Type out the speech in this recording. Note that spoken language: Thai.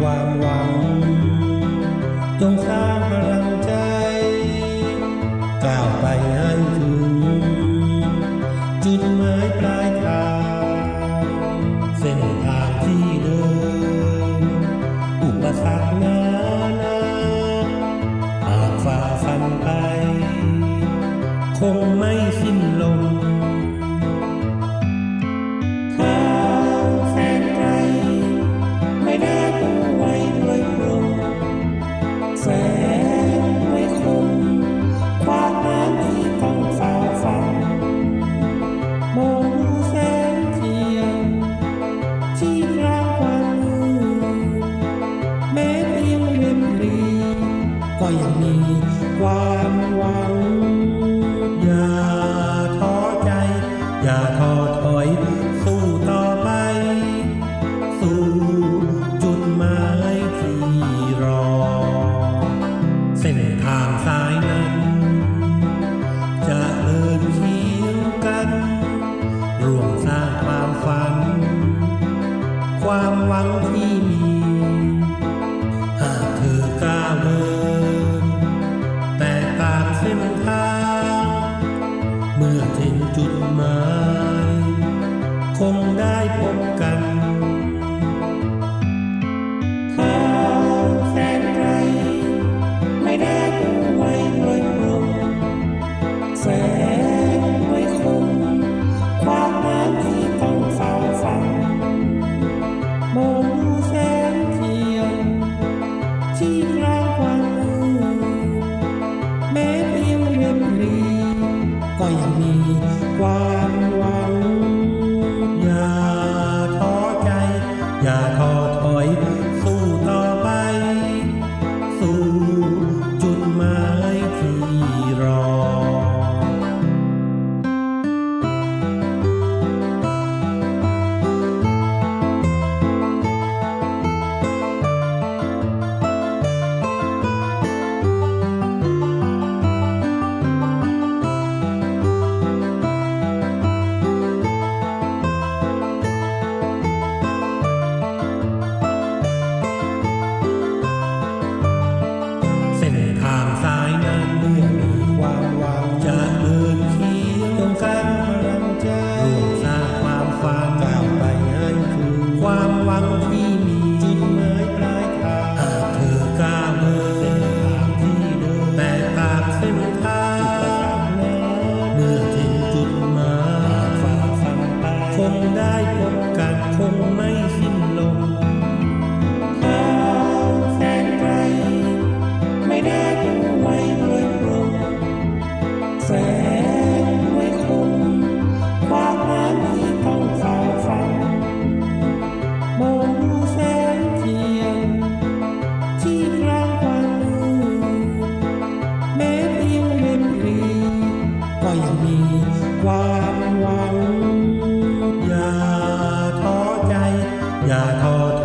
ความหวัง จงสร้างพลัง อย่าท้อใจ อย่าท้อถอย สู้ต่อไป สู่จุดหมาย คงได้พบกันขาแสนไกลไม่ได้ไว้โดยพรมแสงไว้คมความหมาที่ต้องเฝ้าฝันมองดูแสงเทียนที่กางความมืดมเพียเรียก็ยังมีความหวัง Yeah. ความหวัง อย่าท้อใจ อย่าท้อ